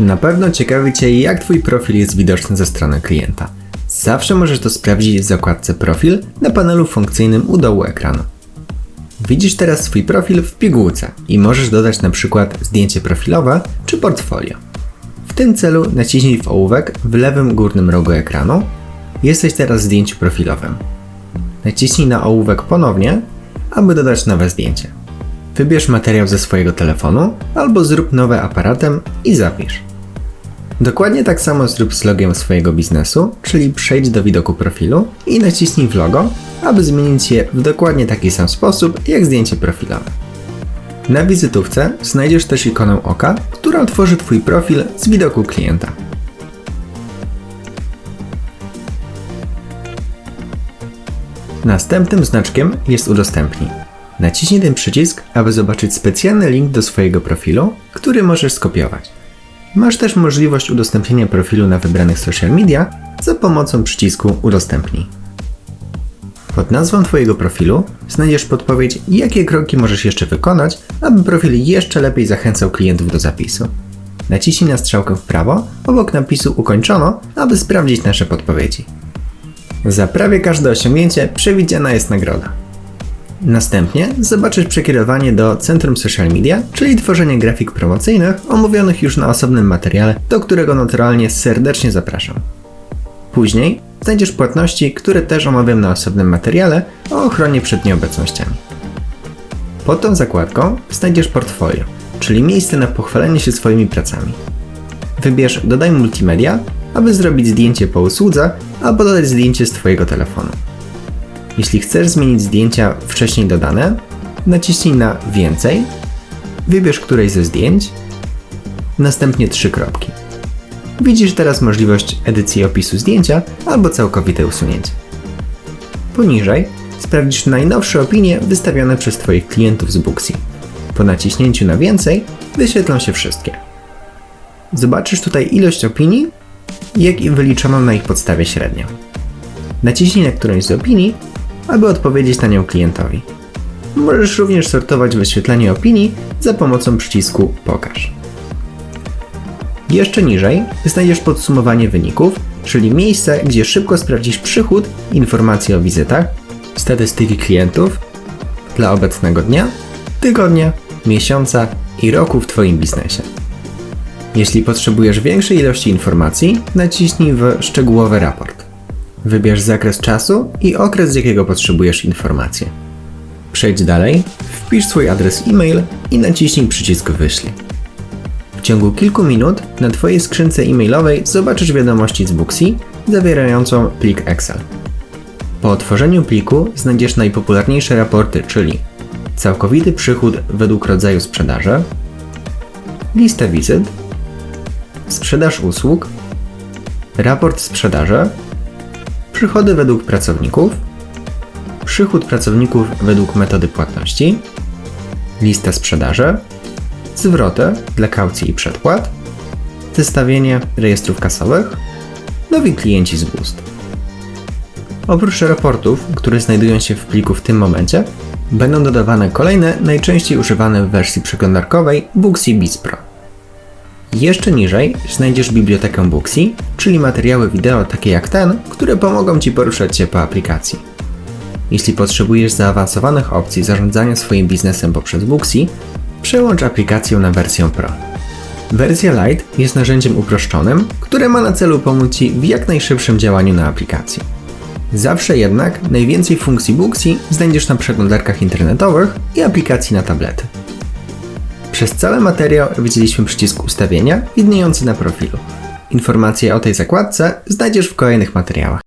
Na pewno ciekawi Cię, jak Twój profil jest widoczny ze strony klienta. Zawsze możesz to sprawdzić w zakładce Profil na panelu funkcyjnym u dołu ekranu. Widzisz teraz swój profil w pigułce i możesz dodać na przykład zdjęcie profilowe czy portfolio. W tym celu naciśnij w ołówek w lewym górnym rogu ekranu. Jesteś teraz w zdjęciu profilowym. Naciśnij na ołówek ponownie, aby dodać nowe zdjęcie. Wybierz materiał ze swojego telefonu albo zrób nowe aparatem i zapisz. Dokładnie tak samo zrób z logiem swojego biznesu, czyli przejdź do widoku profilu i naciśnij w logo, aby zmienić je w dokładnie taki sam sposób jak zdjęcie profilowe. Na wizytówce znajdziesz też ikonę oka, która otworzy Twój profil z widoku klienta. Następnym znaczkiem jest udostępnij. Naciśnij ten przycisk, aby zobaczyć specjalny link do swojego profilu, który możesz skopiować. Masz też możliwość udostępnienia profilu na wybranych social media za pomocą przycisku udostępnij. Pod nazwą Twojego profilu znajdziesz podpowiedź, jakie kroki możesz jeszcze wykonać, aby profil jeszcze lepiej zachęcał klientów do zapisu. Naciśnij na strzałkę w prawo obok napisu ukończono, aby sprawdzić nasze podpowiedzi. Za prawie każde osiągnięcie przewidziana jest nagroda. Następnie zobaczysz przekierowanie do Centrum Social Media, czyli tworzenie grafik promocyjnych omówionych już na osobnym materiale, do którego naturalnie serdecznie zapraszam. Później znajdziesz płatności, które też omawiam na osobnym materiale o ochronie przed nieobecnościami. Pod tą zakładką znajdziesz portfolio, czyli miejsce na pochwalenie się swoimi pracami. Wybierz Dodaj multimedia, aby zrobić zdjęcie po usłudze albo dodać zdjęcie z Twojego telefonu. Jeśli chcesz zmienić zdjęcia wcześniej dodane, naciśnij na Więcej, wybierz któreś ze zdjęć, następnie trzy kropki. Widzisz teraz możliwość edycji opisu zdjęcia albo całkowite usunięcie. Poniżej sprawdzisz najnowsze opinie wystawione przez Twoich klientów z Booksy. Po naciśnięciu na Więcej wyświetlą się wszystkie. Zobaczysz tutaj ilość opinii, jak i wyliczoną na ich podstawie średnią. Naciśnij na którąś z opinii, aby odpowiedzieć na nią klientowi. Możesz również sortować wyświetlenie opinii za pomocą przycisku Pokaż. Jeszcze niżej znajdziesz podsumowanie wyników, czyli miejsce, gdzie szybko sprawdzisz przychód, informacje o wizytach, statystyki klientów dla obecnego dnia, tygodnia, miesiąca i roku w Twoim biznesie. Jeśli potrzebujesz większej ilości informacji, naciśnij w Szczegółowy raport. Wybierz zakres czasu i okres, z jakiego potrzebujesz informacje. Przejdź dalej, wpisz swój adres e-mail i naciśnij przycisk Wyślij. W ciągu kilku minut na Twojej skrzynce e-mailowej zobaczysz wiadomości z Booksy zawierającą plik Excel. Po otworzeniu pliku znajdziesz najpopularniejsze raporty, czyli całkowity przychód według rodzaju sprzedaży, listę wizyt, sprzedaż usług, raport sprzedaży, przychody według pracowników, przychód pracowników według metody płatności, lista sprzedaży, zwroty dla kaucji i przedpłat, zestawienie rejestrów kasowych, nowi klienci z Boost. Oprócz raportów, które znajdują się w pliku w tym momencie, będą dodawane kolejne najczęściej używane w wersji przeglądarkowej Booksy Biz Pro. Jeszcze niżej znajdziesz bibliotekę Booksy, czyli materiały wideo takie jak ten, które pomogą Ci poruszać się po aplikacji. Jeśli potrzebujesz zaawansowanych opcji zarządzania swoim biznesem poprzez Booksy, przełącz aplikację na wersję Pro. Wersja Lite jest narzędziem uproszczonym, które ma na celu pomóc Ci w jak najszybszym działaniu na aplikacji. Zawsze jednak najwięcej funkcji Booksy znajdziesz na przeglądarkach internetowych i aplikacji na tablety. Przez cały materiał widzieliśmy przycisk ustawienia widniejący na profilu. Informacje o tej zakładce znajdziesz w kolejnych materiałach.